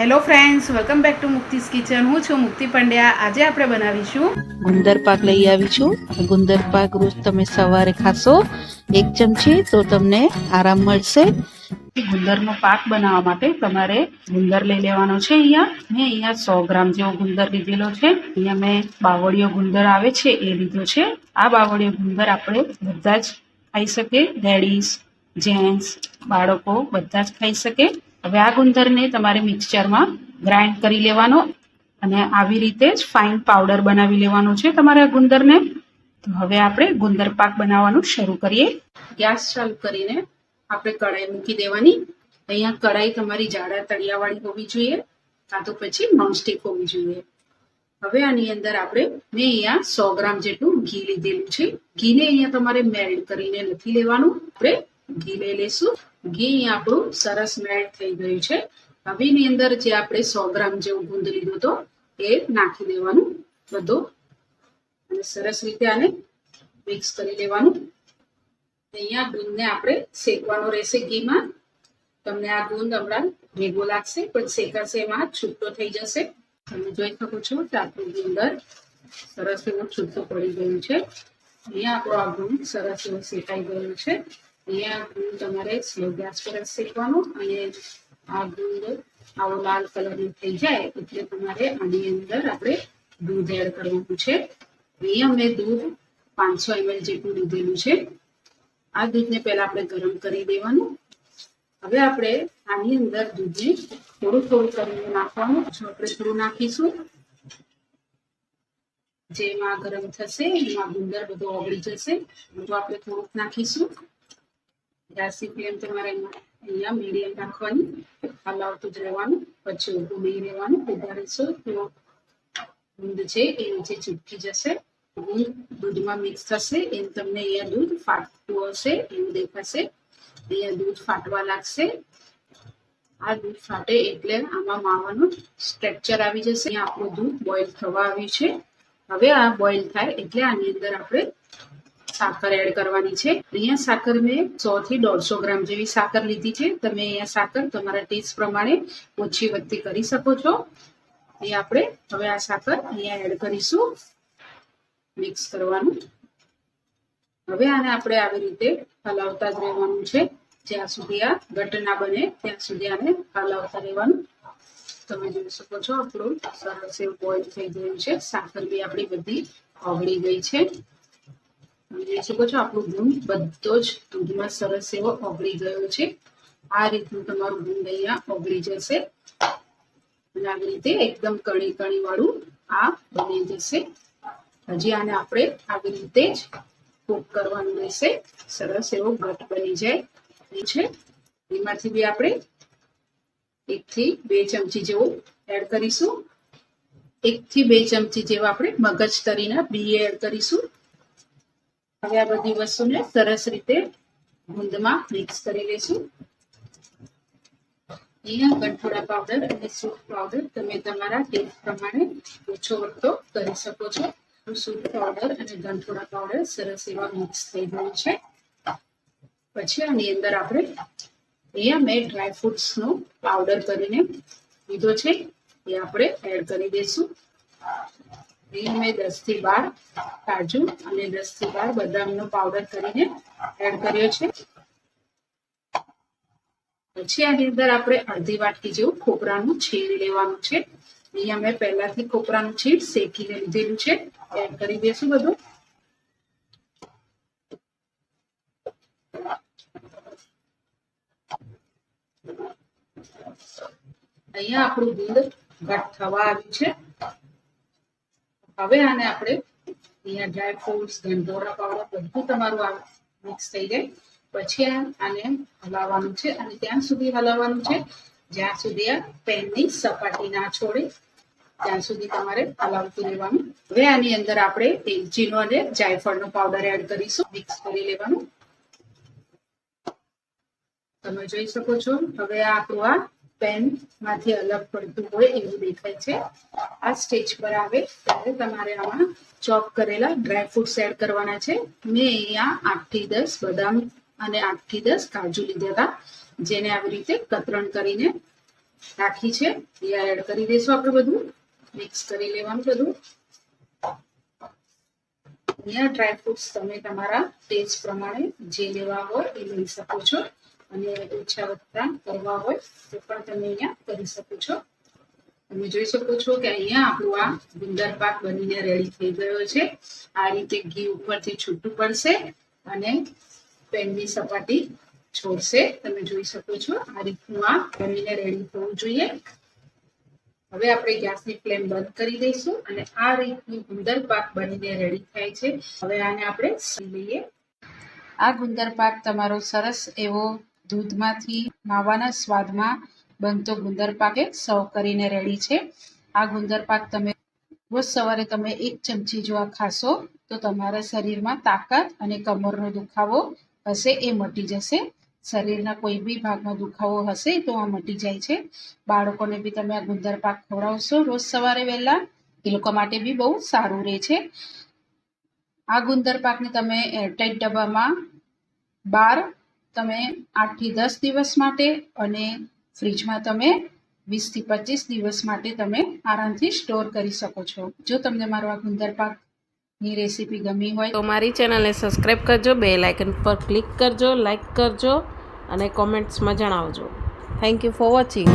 Hello friends welcome back to Mukti's kitchen હું છું મુક્તિ પંડ્યા. આજે આપણે બનાવીશું ગુંદર પાક લઈ આવી છું ગુંદર પાક રોજ તમે સવારે ખાશો એક ચમચી તો તમને આરામ મળશે. ગુંદરનો પાક બનાવવા માટે તમારે ગુંદર લઈ લેવાનો છે અહીંયા. મેં અહીંયા સો ગ્રામ જેવો ગુંદર લીધેલો છે. અહીંયા મેં બાવળીયો ગુંદર આવે છે એ લીધો છે. આ બાવળીયો ગુંદર આપણે બધા જ ખાઈ શકે લેડીઝ જેન્ટ્સ બાળકો બધા જ ખાઈ શકે. હવે આ ગુંદરને તમારે મિક્સચરમાં ગ્રાઇન્ડ કરી લેવાનો અને આવી રીતે જ ફાઇન પાવડર બનાવી લેવાનો છે તમારે આ ગુંદરને તો હવે આપણે ગુંદર પાક બનાવવાનું શરૂ કરીએ. ગેસ ચાલુ કરીને આપણે કઢાઈ મૂકી દેવાની. અહીંયા કઢાઈ તમારી જાડા તળિયાવાળી હોવી જોઈએ, કાં તો પછી નોનસ્ટિક હોવી જોઈએ. હવે આની અંદર આપણે મેં અહીંયા સો ગ્રામ જેટલું ઘી લીધેલું છે. ઘીને અહીંયા તમારે મેલ્ટ કરીને નથી લેવાનું. આપણે ઘી લઈ લેશું ઘી આપણું સરસ મેલ્ટ થઈ ગયું છે. હવે એની અંદર જે આપણે સો ગ્રામ જેવું ગુંદ લીધો હતો, એ નાખી દેવાનું બધું. અને સરસ રીતે આને મિક્સ કરી લેવાનું. અહીંયા ગુંદને આપણે શેકવાનો રહેશે ઘીમાં. તમને આ ગુંદ હમણાં ભેગો લાગશે, પણ શેકાશે એમાં છૂટો થઈ જશે. તમે જોઈ શકો છો કે આપણું ગુંદર સરસ એવો છૂટો પડી ગયું છે. અહીંયા આપણો આ ગુંદ સરસ એવો શેકાઈ ગયો છે. અહીંયા તમારે સ્લો પર જ અને આ ગુંદ આવો લાલ કલરનો થઈ જાય એટલે તમારે આની અંદર આપણે દૂધ એડ કરવાનું છે. અહીંયા મેં દૂધ પાંચસો એમએલ જેટલું લીધેલું છે. આ દૂધને પહેલા આપણે ગરમ કરી દેવાનું. હવે આપણે આની અંદર દૂધને થોડું થોડું કરીને નાખવાનું. જો આપણે થોડું નાખીશું, જેમાં ગરમ થશે, એમાં ગુંદર બધો ઓગળી જશે. બધું આપણે થોડુંક નાખીશું ફ્લેમ તમારે અહીંયા મીડિયમ રાખવાની હલાવતું જ રહેવાનું પછી ઊભું નહીં રહેવાનું ઉગાડીશું તો ગુંદ છે એ નીચે ચૂપકી જશે દૂધમાં મિક્સ થશે એમ તમને અહીંયા દૂધ ફાટતું હશે એવું દેખાશે અહીંયા દૂધ ફાટવા લાગશે આ દૂધ ફાટે એટલે આમાં માવાનું સ્ટ્રક્ચર આવી જશે અહીંયા આપણું દૂધ બોઇલ થવા આવ્યું છે હવે આ બોઇલ થાય એટલે આની અંદર આપણે સાકર એડ કરવાની છે. અહીંયા સાકર મેં સો થી દોઢસો ગ્રામ જેવી સાકર લીધી છે. તમે અહીંયા સાકર તમારા ટેસ્ટ પ્રમાણે ઓછી વધતી કરી શકો છો. એ આપણે હવે આ સાકર અહીંયા એડ કરીશું. મિક્સ કરવાનું. હવે આને આપણે આવી રીતે હલાવતા જ રહેવાનું છે. જ્યાં સુધી આ ઘટ ના બને, ત્યાં સુધી આને હલાવતા રહેવાનું. તમે જોઈ શકો છો આપણું સરસ એવું બોઇલ થઈ ગયું છે. સાકર બી આપણી બધી ઓગળી ગઈ છે. જોઈ શકો છો આપણું ગુણ બધો જ દૂધમાં સરસ એવો ઓગળી ગયો છે. આ રીતનું તમારું ગુંદ અહીંયા ઓગળી જશે. અને આવી રીતે એકદમ કણી કણી વાળું આ બની જશે. હજી આને આપણે આવી રીતે જ કૂક કરવાનું રહેશે. સરસ એવો ઘટ બની જાય. એ છે. એમાંથી બી આપણે એક થી બે ચમચી જેવું એડ કરીશું. એક થી બે ચમચી જેવા આપણે મગજ તરીના બી એડ કરીશું. હવે આ બધી વસ્તુને સરસ રીતે ગુંદમાં મિક્સ કરી લઈશું. અહીંયા ગંઠોડા પાવડર અને સૂપ પાવડર તમે તમારા ટેસ્ટ પ્રમાણે ઓછો વધતો કરી શકો છો. સૂપ પાવડર અને ગંઠોડા પાવડર સરસ એવા મિક્સ થઈ ગયું છે. પછી આની અંદર આપણે અહીંયા મેં ડ્રાય ફ્રૂટ્સનો પાવડર કરીને લીધો છે. એ આપણે એડ કરી દઈશું. અહીંયા મેં દસથી બાર કાજુ અને દસથી બાર બદામનો પાવડર કરીને એડ કર્યો છે. પછી આની અંદર આપણે અડધી વાટકી જેવું ખોપરાનું છીણ લેવાનું છે. અહીંયા મેં પહેલાથી ખોપરાનું છીણ શેકીને લીધેલું છે. એડ કરી દઈશું બધું. અહીંયા આપણું દૂધ ઘટ થવા આવ્યું છે. હવે આને આપણે અહીંયા ડ્રાય ફ્રૂટ્સ ગંધોરા પાવડર બધું તમારું આ મિક્સ થઈ જાય. પછી આને હલાવવાનું છે અને ત્યાં સુધી હલાવવાનું છે. જ્યાં સુધી આ પેનની સપાટી ના છોડે ત્યાં સુધી તમારે હલાવતું રહેવાનું. હવે આની અંદર આપણે એલચીનો અને જાયફળનો પાવડર એડ કરીશું. મિક્સ કરી લેવાનું. તમે જોઈ શકો છો. હવે આ આપણું આ પેનમાંથી અલગ પડતું હોય એવું દેખાય છે. આ સ્ટેજ પર આવે ત્યારે તમારે આમાં ચોપ કરેલા ડ્રાય ફ્રૂટ્સ એડ કરવાના છે. મેં અહીંયા આઠથી દસ બદામ અને આઠથી દસ કાજુ લીધા હતા, જેને આવી રીતે કતરણ કરીને રાખી છે. એ એડ કરી દઈશું આપણે બધું. મિક્સ કરી લેવાનું બધું. અહીંયા ડ્રાય ફ્રૂટ્સ તમે તમારા ટેસ્ટ પ્રમાણે જે લેવા હોય એ લઈ શકો છો. અને ઓછા વધતા કરવા હોય તો પણ તમે અહીંયા કરી શકો છો. તમે જોઈ શકો છો કે અહીંયા આપણું આ ગુંદર પાક બનીને રેડી થઈ ગયો છે. આ રીતે ઘી ઉપરથી છૂટું પડશે અને પેનની સપાટી છોડશે. તમે જોઈ શકો છો આ રીતનું આ બનીને રેડી થવું જોઈએ. હવે આપણે ગેસની ફ્લેમ બંધ કરી દઈશું અને આ રીતનું ગુંદર પાક બનીને રેડી થાય છે. હવે આને આપણે લઈએ. આ ગુંદર પાક તમારો સરસ એવો દૂધમાંથી માવાના સ્વાદમાં બનતો ગુંદર પાક સર્વ કરીને રેડી છે. આ ગુંદર પાક તમે રોજ સવારે તમે એક ચમચી જો આ ખાશો, તો તમારા શરીરમાં તાકાત અને કમરનો દુખાવો હશે, એ મટી જશે. શરીરના કોઈ બી ભાગમાં દુખાવો હશે, તો આ મટી જાય છે. બાળકોને બી તમે આ ગુંદર પાક ખવડાવશો રોજ સવારે વહેલા, એ લોકો માટે બી બહુ સારું રહે છે. આ ગુંદર પાકને તમે એરટાઈટ ડબ્બામાં બાર તમે આઠથી દસ દિવસ માટે અને ફ્રીજમાં તમે વીસથી પચીસ દિવસ માટે તમે આરામથી સ્ટોર કરી શકો છો. જો તમને મારો આ ગુંદર પાકની રેસીપી ગમી હોય તો મારી ચેનલને સબસ્ક્રાઈબ કરજો, બે લાઇકન પર ક્લિક કરજો, લાઇક કરજો અને કોમેન્ટ્સમાં જણાવજો. Thank you for watching.